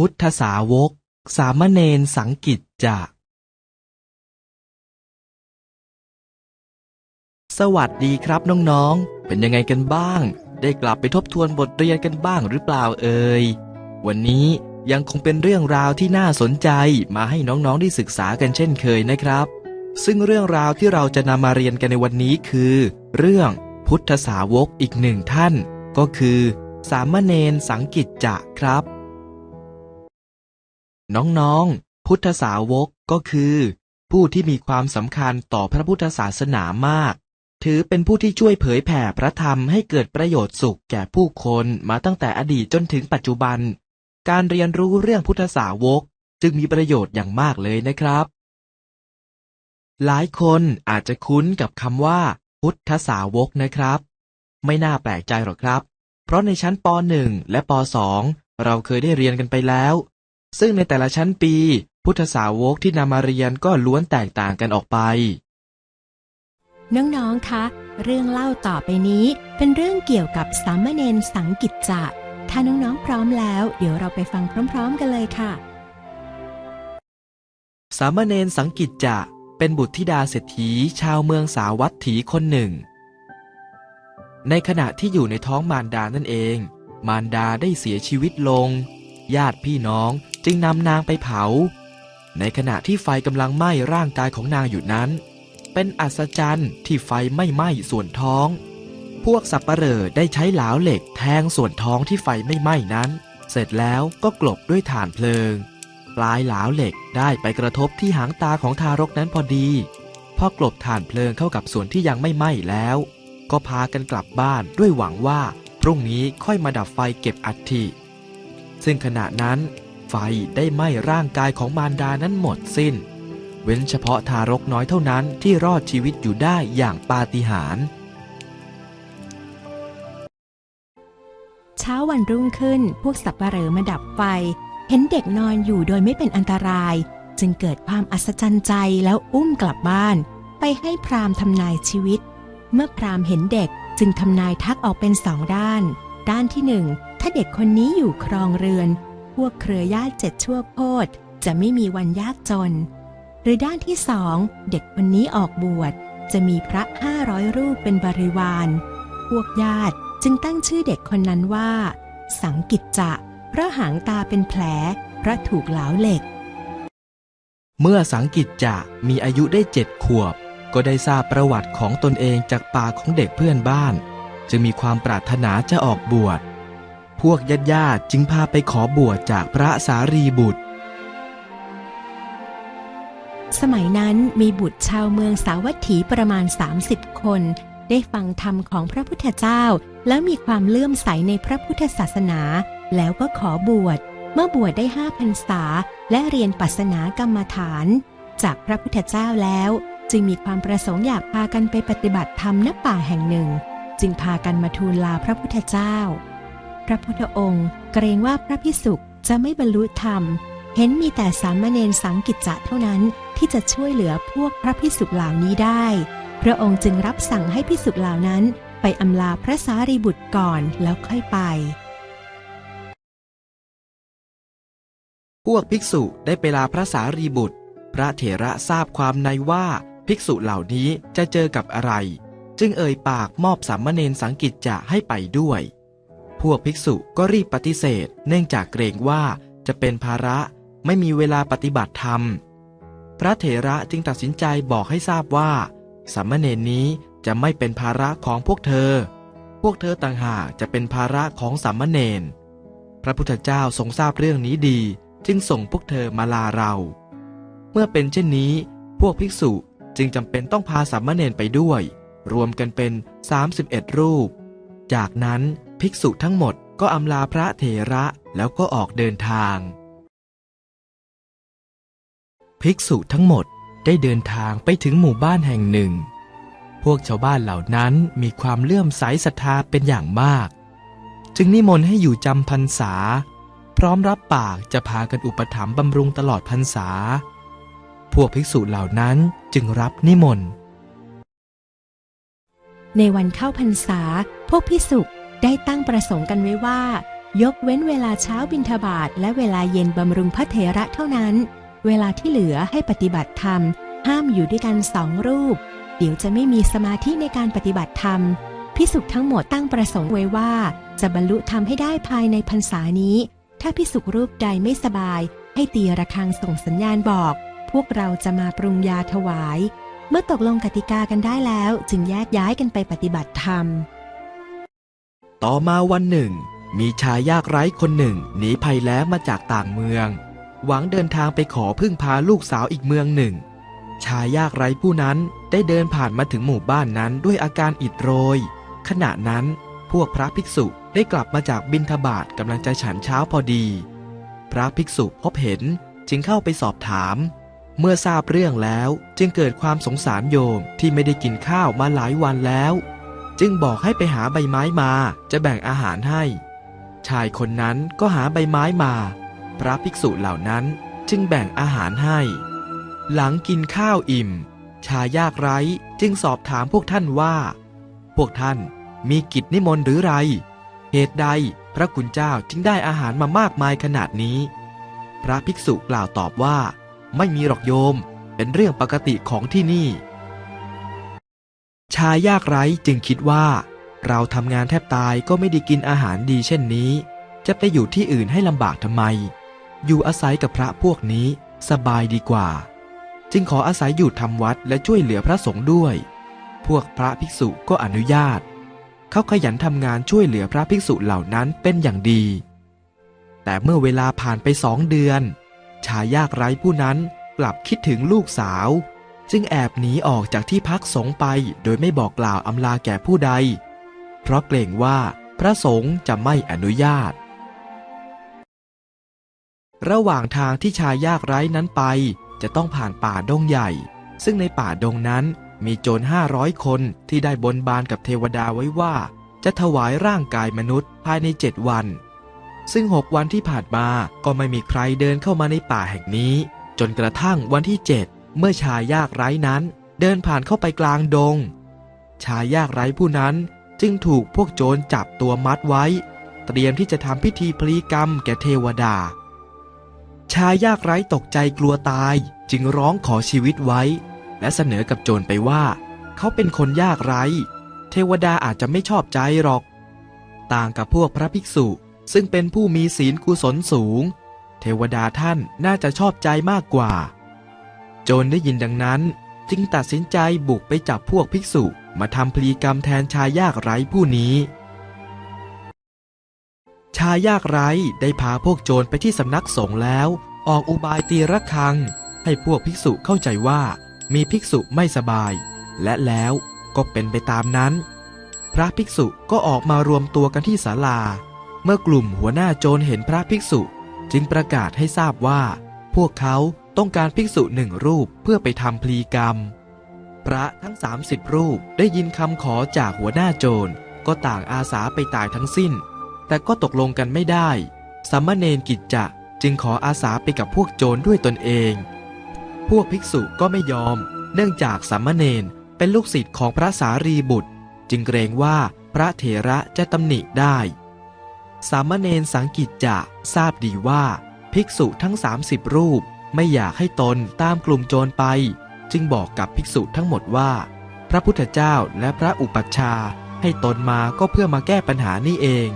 พุทธสาวก สามเณรสังกิจจะ สวัสดีครับน้องๆ เป็นยังไงกันบ้าง ได้กลับไปทบทวนบทเรียนกันบ้างหรือเปล่าเอ่ย วันนี้ยังคงเป็นเรื่องราวที่น่าสนใจมาให้น้องๆ ได้ศึกษากันเช่นเคยนะครับ ซึ่งเรื่องราวที่เราจะนำมาเรียนกันในวันนี้คือ เรื่องพุทธสาวกอีกหนึ่งท่าน ก็คือ สามเณรสังกิจจะครับ น้องๆ พุทธสาวกก็คือ ผู้ที่มีความสำคัญต่อพระพุทธศาสนามาก ถือเป็นผู้ที่ช่วยเผยแผ่พระธรรมให้เกิดประโยชน์สุขแก่ผู้คนมาตั้งแต่อดีตจนถึงปัจจุบัน การเรียนรู้เรื่องพุทธสาวกจึงมีประโยชน์อย่างมากเลยนะครับ หลายคนอาจจะคุ้นกับคำว่า พุทธสาวกนะครับ ไม่น่าแปลกใจหรอกครับ เพราะในชั้นป .1 และป .2 เราเคยได้เรียนกันไปแล้ว ซึ่งในแต่ละชั้นปี พุทธสาวกที่นำมาเรียนก็ล้วนแตกต่างกันออกไป น้อง ๆ คะ เรื่องเล่าต่อไปนี้ เป็นเรื่องเกี่ยวกับสามเณรสังกิจจะ ถ้าน้อง ๆ พร้อมแล้ว เดี๋ยวเราไปฟังพร้อม ๆ กันเลยค่ะ สามเณรสังกิจจะ เป็นบุตรธิดาเศรษฐีชาวเมืองสาวัตถีคนหนึ่ง ในขณะที่อยู่ในท้องมารดานั่นเอง มารดาได้เสียชีวิตลงญาติพี่น้อง จึงนำนางไปเผา ในขณะที่ไฟกำลังไหม้ร่างกายของนางอยู่นั้น เป็นอัศจรรย์ที่ไฟไม่ไหม้ส่วนท้อง พวกสับปะเหร่อได้ใช้หลาวเหล็กแทงส่วนท้องที่ไฟไม่ไหม้นั้น เสร็จแล้วก็กลบด้วยถ่านเพลิง ปลายหลาวเหล็กได้ไปกระทบที่หางตาของทารกนั้นพอดีพอกลบถ่านเพลิงเข้ากับส่วนที่ยังไม่ไหม้แล้ว ก็พากันกลับบ้านด้วยหวังว่าพรุ่งนี้ค่อยมาดับไฟเก็บอัฐิซึ่งขณะนั้น ไฟได้ไหม้ร่างกายของมารดานั้นหมดสิ้น เว้นเฉพาะทารกน้อยเท่านั้นที่รอดชีวิตอยู่ได้อย่างปาฏิหาริย์เช้าวันรุ่งขึ้นพวกสับปะเหร่อมาดับไฟ เห็นเด็กนอนอยู่โดยไม่เป็นอันตราย จึงเกิดความอัศจรรย์ใจแล้วอุ้มกลับบ้าน ไปให้พราหมณ์ทำนายชีวิต เมื่อพราหมณ์เห็นเด็กจึงทำนายทักออกเป็นสองด้าน ด้านที่หนึ่งถ้าเด็กคนนี้อยู่ครองเรือน พวกเครือญาติเจ็ดชั่วโคตรจะไม่มีวันยากจน หรือด้านที่สองเด็กคนนี้ออกบวชจะมีพระห้าร้อยรูปเป็นบริวาร พวกญาติจึงตั้งชื่อเด็กคนนั้นว่า สังกิจจะ เพราะหางตาเป็นแผลเพราะถูกเหลาเหล็ก เมื่อสังกิจจะมีอายุได้เจ็ดขวบ ก็ได้ทราบประวัติของตนเองจากปากของเด็กเพื่อนบ้าน จึงมีความปรารถนาจะออกบวช พวกญาติญาติๆจึงพาไปขอบวชจากพระสารีบุตร สมัยนั้นมีบุตรชาวเมืองสาวัตถีประมาณ 30 คน ได้ฟังธรรมของพระพุทธเจ้า แล้วมีความเลื่อมใสในพระพุทธศาสนา แล้วก็ขอบวช เมื่อบวชได้ห้าพรรษา และเรียนปัสนากรรมฐาน จากพระพุทธเจ้าแล้ว จึงมีความประสงค์อยากพากันไปปฏิบัติธรรมณป่าแห่งหนึ่ง จึงพากันมาทูลลาพระพุทธเจ้า พระพุทธองค์ เกรงว่าพระพิสุจะไม่บรรลุธรรม เห็นมีแต่สามเณรสังกิจจะเท่านั้นที่จะช่วยเหลือพวกพระพิสุเหล่านี้ได้ พระองค์จึงรับสั่งให้พิสุเหล่านั้น ไปอำลาพระสารีบุตรก่อนแล้วค่อยไป พวกภิกษุได้ไปลาพระสารีบุตร พระเถระทราบความในว่าภิกษุเหล่านี้จะเจอกับอะไร จึงเอ่ยปากมอบสามเณรสังกิจจะให้ไปด้วย วกภิกษุก็รีบปฏิเสธ เนื่องจากเกรงว่าจะเป็นภาระไม่มีเวลาปฏิบัติธรรม พระเถระจึงตัดสินใจบอกให้ทราบว่าสามเณรนี้จะไม่เป็นภาระของพวกเธอ พวกเธอต่างหากจะเป็นภาระของสามเณร พระพุทธเจ้าทรงทราบเรื่องนี้ดี จึงส่งพวกเธอมาลาเรา เมื่อเป็นเช่นนี้ พวกภิกษุจึงจำเป็นต้องพาสามเณรไปด้วย รวมกันเป็น 31 รูป จากนั้น ภิกษุทั้งหมดก็อำลาพระเถระแล้วก็ออกเดินทาง ภิกษุทั้งหมดได้เดินทางไปถึงหมู่บ้านแห่งหนึ่ง พวกชาวบ้านเหล่านั้นมีความเลื่อมใสศรัทธาเป็นอย่างมาก จึงนิมนต์ให้อยู่จำพรรษา พร้อมรับปากจะพากันอุปถัมภ์บำรุงตลอดพรรษา พวกภิกษุเหล่านั้นจึงรับนิมนต์ ในวันเข้าพรรษา พวกพิสุ ได้ตั้งประสงค์กันไว้ว่า ยกเว้นเวลาเช้าบิณฑบาตและเวลาเย็นบำรุงพระเถระเท่านั้น เวลาที่เหลือให้ปฏิบัติธรรม ห้ามอยู่ด้วยกันสองรูป เดี๋ยวจะไม่มีสมาธิในการปฏิบัติธรรมพิสุทั้งหมดตั้งประสงค์ไว้ว่า จะบรรลุธรรมให้ได้ภายในพรรษานี้ ถ้าพิสุรูปใดไม่สบาย ให้ตีระฆังส่งสัญญาณบอก พวกเราจะมาปรุงยาถวาย เมื่อตกลงกติกากันได้แล้วจึงแยกย้ายกันไปปฏิบัติธรรม ต่อมาวันหนึ่ง มีชายยากไร้คนหนึ่งหนีภัยแล้งมาจากต่างเมือง หวังเดินทางไปขอพึ่งพาลูกสาวอีกเมืองหนึ่ง ชายยากไร้ผู้นั้นได้เดินผ่านมาถึงหมู่บ้านนั้นด้วยอาการอิดโรย ขณะนั้นพวกพระภิกษุได้กลับมาจากบิณฑบาตกำลังจะฉันเช้าพอดี พระภิกษุพบเห็นจึงเข้าไปสอบถาม เมื่อทราบเรื่องแล้วจึงเกิดความสงสารโยมที่ไม่ได้กินข้าวมาหลายวันแล้ว จึงบอกให้ไปหาใบไม้มาจะแบ่งอาหารให้ ชายคนนั้นก็หาใบไม้มา พระภิกษุเหล่านั้นจึงแบ่งอาหารให้ หลังกินข้าวอิ่ม ชายยากไร้จึงสอบถามพวกท่านว่า พวกท่านมีกิจนิมนต์หรือไร เหตุใดพระคุณเจ้าจึงได้อาหารมามากมายขนาดนี้ พระภิกษุกล่าวตอบว่า ไม่มีหรอกโยม เป็นเรื่องปกติของที่นี่ ชายยากไร้จึงคิดว่า เราทำงานแทบตายก็ไม่ได้กินอาหารดีเช่นนี้ จะไปอยู่ที่อื่นให้ลำบากทำไม อยู่อาศัยกับพระพวกนี้สบายดีกว่า จึงขออาศัยอยู่ทำวัดและช่วยเหลือพระสงฆ์ด้วย พวกพระภิกษุก็อนุญาต เขาขยันทำงานช่วยเหลือพระภิกษุเหล่านั้นเป็นอย่างดี แต่เมื่อเวลาผ่านไปสองเดือน ชายยากไร้ผู้นั้นกลับคิดถึงลูกสาว จึงแอบหนีออกจากที่พักสงฆ์ไปโดยไม่บอกกล่าวอำลาแก่ผู้ใด เพราะเกรงว่าพระสงฆ์จะไม่อนุญาต ระหว่างทางที่ชายยากไร้นั้นไป จะต้องผ่านป่าดงใหญ่ ซึ่งในป่าดงนั้นมีโจรห้าร้อยคนที่ได้บนบานกับเทวดาไว้ว่า จะถวายร่างกายมนุษย์ภายในเจ็ดวัน ซึ่งหกวันที่ผ่านมาก็ไม่มีใครเดินเข้ามาในป่าแห่งนี้ จนกระทั่งวันที่เจ็ด เมื่อชายยากไร้นั้นเดินผ่านเข้าไปกลางดง ชายยากไร้ผู้นั้นจึงถูกพวกโจรจับตัวมัดไว้ เตรียมที่จะทำพิธีพลีกรรมแก่เทวดา ชายยากไร้ตกใจกลัวตายจึงร้องขอชีวิตไว้ และเสนอกับโจรไปว่า เขาเป็นคนยากไร้ เทวดาอาจจะไม่ชอบใจหรอก ต่างกับพวกพระภิกษุ ซึ่งเป็นผู้มีศีลกุศลสูง เทวดาท่านน่าจะชอบใจมากกว่า จรได้ยินดังนั้น จึงตัดสินใจบุกไปจับพวกภิกษุมาทำพลีกรรมแทนชายยากไร้ผู้นี้ ชายยากไร้ได้พาพวกโจรไปที่สำนักสงฆ์แล้ว ออกอุบายตีระฆัง ให้พวกภิกษุเข้าใจว่า มีภิกษุไม่สบาย และแล้วก็เป็นไปตามนั้น พระภิกษุก็ออกมารวมตัวกันที่ศาลา เมื่อกลุ่มหัวหน้าโจรเห็นพระภิกษุ จึงประกาศให้ทราบว่า พวกเขา ต้องการภิกษุหนึ่งรูปเพื่อไปทำพลีกรรม พระทั้ง 30 รูปได้ยินคำขอจากหัวหน้าโจร ก็ต่างอาสาไปตายทั้งสิ้น แต่ก็ตกลงกันไม่ได้สามเณรกิจจะจึงขออาสาไปกับพวกโจรด้วยตนเอง พวกภิกษุก็ไม่ยอม เนื่องจากสามเณรเป็นลูกศิษย์ของพระสารีบุตร จึงเกรงว่าพระเถระจะตำหนิได้ สามเณรสังกิจจะทราบดีว่า ภิกษุทั้ง 30 รูป ไม่อยากให้ตนตามกลุ่มโจรไป จึงบอกกับภิกษุทั้งหมดว่า พระพุทธเจ้าและพระอุปัชฌาย์ให้ตนมาก็เพื่อมาแก้ปัญหานี่เอง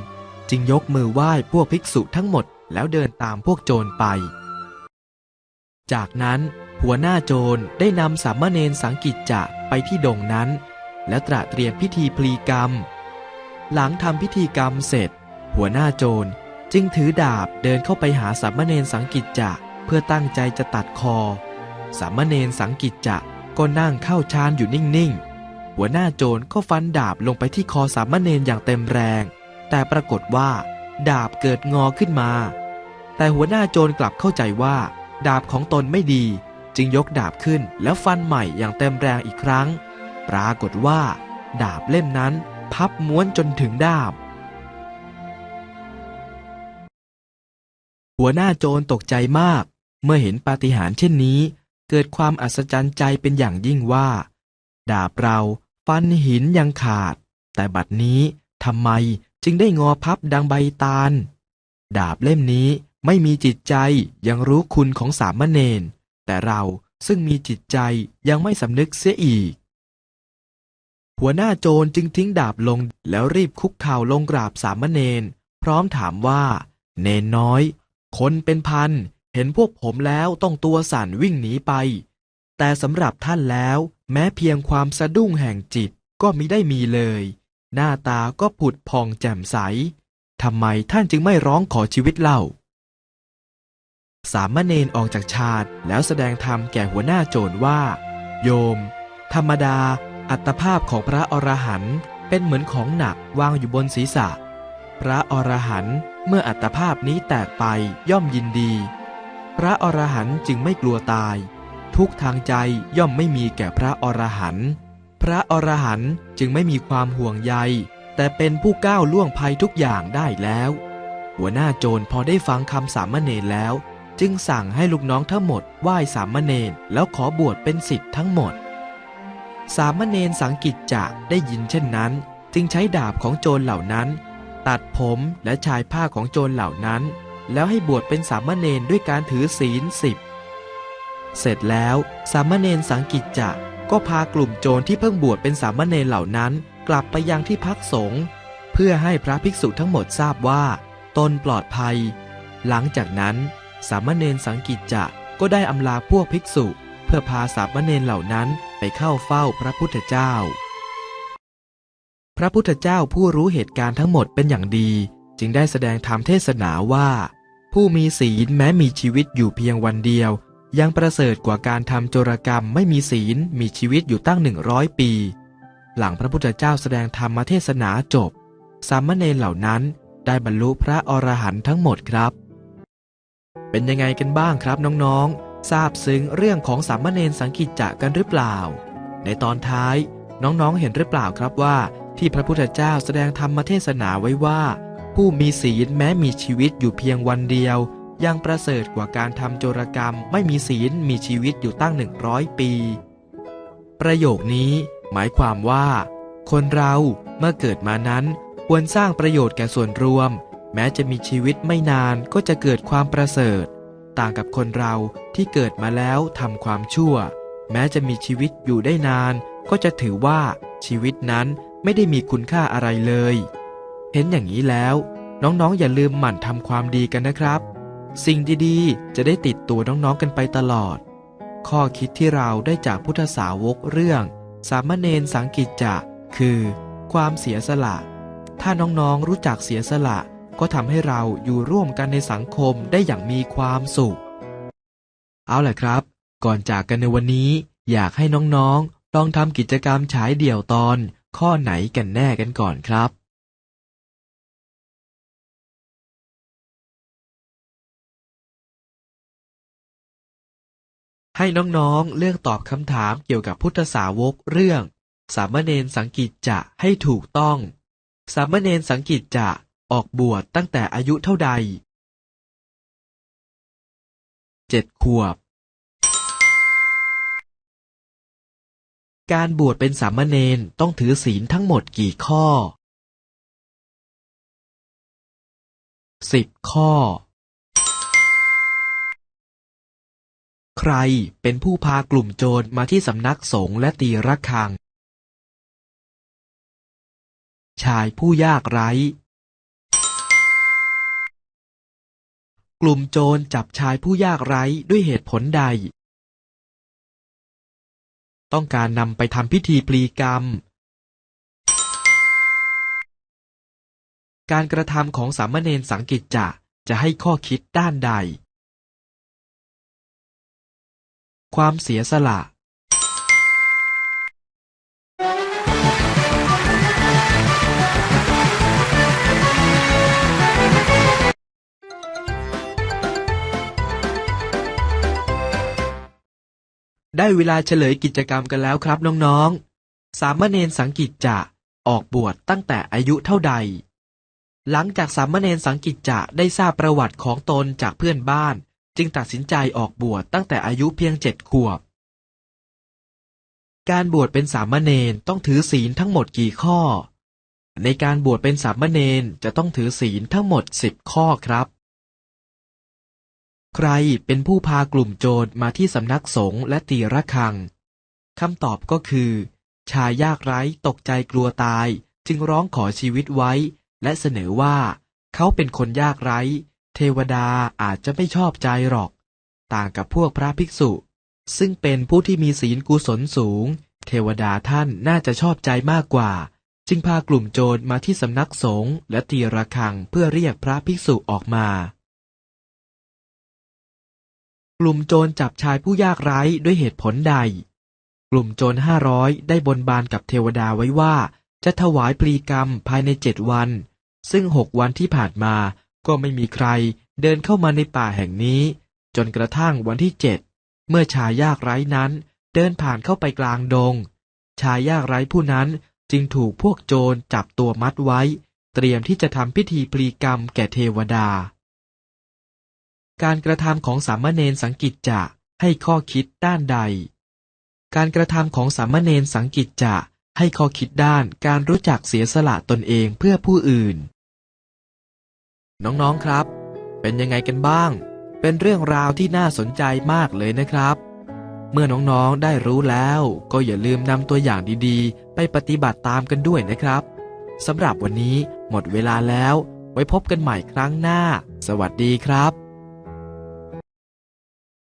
จึงยกมือไหว้พวกภิกษุทั้งหมดแล้วเดินตามพวกโจรไป จากนั้นหัวหน้าโจรได้นำสามเณรสังกิจจะไปที่ดงนั้น แล้วตระเตรียมพิธีพลีกรรม หลังทำพิธีกรรมเสร็จ หัวหน้าโจรจึงถือดาบเดินเข้าไปหาสามเณรสังกิจจะ พื่อตั้งใจจะตัดคอ สามเณรสังกิจจะก็นั่งเข้าฌานอยู่นิ่งๆ หัวหน้าโจรก็ฟันดาบลงไปที่คอสามเณรอย่างเต็มแรง แต่ปรากฏว่า ดาบเกิดงอขึ้นมา แต่หัวหน้าโจรกลับเข้าใจว่า ดาบของตนไม่ดี จึงยกดาบขึ้นแล้วฟันใหม่อย่างเต็มแรงอีกครั้ง ปรากฏว่า ดาบเล่มนั้นพับม้วนจนถึงดามหัวหน้าโจรตกใจมาก เมื่อเห็นปาฏิหาริย์เช่นนี้ เกิดความอัศจรรย์ใจเป็นอย่างยิ่งว่า ดาบเราฟันหินยังขาด แต่บัดนี้ทำไมจึงได้งอพับดังใบตาล ดาบเล่มนี้ไม่มีจิตใจยังรู้คุณของสามเณรแต่เราซึ่งมีจิตใจยังไม่สำนึกเสียอีก หัวหน้าโจรจึงทิ้งดาบลงแล้วรีบคุกเข่าลงกราบสามเณรพร้อมถามว่า เนนน้อย คนเป็นพัน เห็นพวกผมแล้วต้องตัวสั่นวิ่งหนีไป แต่สำหรับท่านแล้ว แม้เพียงความสะดุ้งแห่งจิตก็มิได้มีเลย หน้าตาก็ผุดพองแจ่มใสทำไมท่านจึงไม่ร้องขอชีวิตเล่า สามเณรออกจากชาติแล้วแสดงธรรมแก่หัวหน้าโจรว่า โยม ธรรมดา อัตภาพของพระอรหันต์เป็นเหมือนของหนักวางอยู่บนศีรษะ พระอรหันต์เมื่ออัตภาพนี้แตกไปย่อมยินดี พระอรหันต์จึงไม่กลัวตาย ทุกทางใจย่อมไม่มีแก่พระอรหันต์พระอรหันต์จึงไม่มีความห่วงใย แต่เป็นผู้ก้าวล่วงภัยทุกอย่างได้แล้ว หัวหน้าโจรพอได้ฟังคำสามเณรแล้ว จึงสั่งให้ลูกน้องทั้งหมดไหว้สามเณรแล้วขอบวชเป็นศิษย์ทั้งหมด สามเณรสังกิจจะได้ยินเช่นนั้น จึงใช้ดาบของโจรเหล่านั้น ตัดผมและชายผ้าของโจรเหล่านั้น แล้วให้บวชเป็นสามเณรด้วยการถือศีลสิบเสร็จแล้วสามเณรสังกิจจะก็พากลุ่มโจรที่เพิ่งบวชเป็นสามเณรเหล่านั้น กลับไปยังที่พักสงฆ์เพื่อให้พระภิกษุทั้งหมดทราบว่า ตนปลอดภัย หลังจากนั้น สามเณรสังกิจจะก็ได้อำลาพวกภิกษุ เพื่อพาสามเณรเหล่านั้นไปเข้าเฝ้าพระพุทธเจ้า พระพุทธเจ้าผู้รู้เหตุการณ์ทั้งหมดเป็นอย่างดี จึงได้แสดงธรรมเทศนาว่า ผู้มีศีลแม้มีชีวิตอยู่เพียงวันเดียว ยังประเสริฐกว่าการทำโจรกรรมไม่มีศีลมีชีวิตอยู่ตั้งหนึ่งร้อยปี หลังพระพุทธเจ้าแสดงธรรมเทศนาจบ สามเณรเหล่านั้นได้บรรลุพระอรหันต์ทั้งหมดครับ เป็นยังไงกันบ้างครับน้องๆ ทราบซึ้งเรื่องของสามเณรสังกิจจะกันหรือเปล่า ในตอนท้ายน้องๆเห็นหรือเปล่าครับว่า ที่พระพุทธเจ้าแสดงธรรมเทศนาไว้ว่า ผู้มีศีลแม้มีชีวิตอยู่เพียงวันเดียว ยังประเสริฐกว่าการทำโจรกรรม ไม่มีศีลมีชีวิตอยู่ตั้งหนึ่งร้อยปี ประโยคนี้หมายความว่า คนเราเมื่อเกิดมานั้น ควรสร้างประโยชน์แก่ส่วนรวม แม้จะมีชีวิตไม่นานก็จะเกิดความประเสริฐ ต่างกับคนเราที่เกิดมาแล้วทำความชั่ว แม้จะมีชีวิตอยู่ได้นาน ก็จะถือว่าชีวิตนั้นไม่ได้มีคุณค่าอะไรเลย เห็นอย่างนี้แล้ว น้องๆอย่าลืมหมั่นทำความดีกันนะครับ สิ่งดีๆ จะได้ติดตัวน้องๆกันไปตลอด ข้อคิดที่เราได้จากพุทธสาวกเรื่อง สามเณรสังกิจจะ คือ ความเสียสละ ถ้าน้องๆรู้จักเสียสละ ก็ทำให้เราอยู่ร่วมกันในสังคมได้อย่างมีความสุข เอาล่ะครับ ก่อนจากกันในวันนี้ อยากให้น้องๆลองทำกิจกรรมฉายเดี่ยวตอน ข้อไหนกันแน่กันก่อนครับ ให้น้องๆ เลือกตอบคำถามเกี่ยวกับพุทธสาวกเรื่อง สามเณรสังกิจจะให้ถูกต้อง สามเณรสังกิจจะออกบวชตั้งแต่อายุเท่าใดเจ็ดขวบ การบวชเป็นสามเณรต้องถือศีลทั้งหมดกี่ข้อสิบข้อ ใครเป็นผู้พากลุ่มโจรมาที่สำนักสงฆ์และตีระฆัง ชายผู้ยากไร้ กลุ่มโจรจับชายผู้ยากไร้ด้วยเหตุผลใด ต้องการนำไปทำพิธีปลีกรรม การกระทำของสามเณรสังกิจจะจะให้ข้อคิดด้านใด ความเสียสละ ได้เวลาเฉลยกิจกรรมกันแล้วครับน้องๆ สามเณรสังกิจจะออกบวชตั้งแต่อายุเท่าใด หลังจากสามเณรสังกิจจะได้ทราบประวัติของตนจากเพื่อนบ้าน จึงตัดสินใจออกบวชตั้งแต่อายุเพียงเจ็ดขวบ การบวชเป็นสามเณรต้องถือศีลทั้งหมดกี่ข้อ ในการบวชเป็นสามเณรจะต้องถือศีลทั้งหมดสิบข้อครับ ใครเป็นผู้พากลุ่มโจรมาที่สำนักสงฆ์และตีระฆังคำตอบก็คือ ชายยากไร้ตกใจกลัวตายจึงร้องขอชีวิตไว้ และเสนอว่า เขาเป็นคนยากไร้ เทวดาอาจจะไม่ชอบใจหรอก ต่างกับพวกพระภิกษุ ซึ่งเป็นผู้ที่มีศีลกุศลสูง เทวดาท่านน่าจะชอบใจมากกว่า จึงพากลุ่มโจรมาที่สำนักสงฆ์และตีระฆังเพื่อเรียกพระภิกษุออกมา กลุ่มโจรจับชายผู้ยากไร้ด้วยเหตุผลใด กลุ่มโจรห้าร้อยได้บนบานกับเทวดาไว้ว่า จะถวายพลีกรรมภายในเจ็ดวัน ซึ่งหกวันที่ผ่านมา ก็ไม่มีใครเดินเข้ามาในป่าแห่งนี้ จนกระทั่งวันที่เจ็ดเมื่อชายยากไร้นั้น เดินผ่านเข้าไปกลางดง ชายยากไร้ผู้นั้นจึงถูกพวกโจรจับตัวมัดไว้ เตรียมที่จะทำพิธีพลีกรรมแก่เทวดา การกระทำของสามเณรสังกิจจะให้ข้อคิดด้านใด การกระทำของสามเณรสังกิจจะให้ข้อคิดด้านการรู้จักเสียสละตนเองเพื่อผู้อื่น น้องๆครับ เป็นยังไงกันบ้าง เป็นเรื่องราวที่น่าสนใจมากเลยนะครับ เมื่อน้องๆได้รู้แล้วก็อย่าลืมนำตัวอย่างดีๆ ไปปฏิบัติตามกันด้วยนะครับสำหรับวันนี้หมดเวลาแล้ว ไว้พบกันใหม่ครั้งหน้า สวัสดีครับ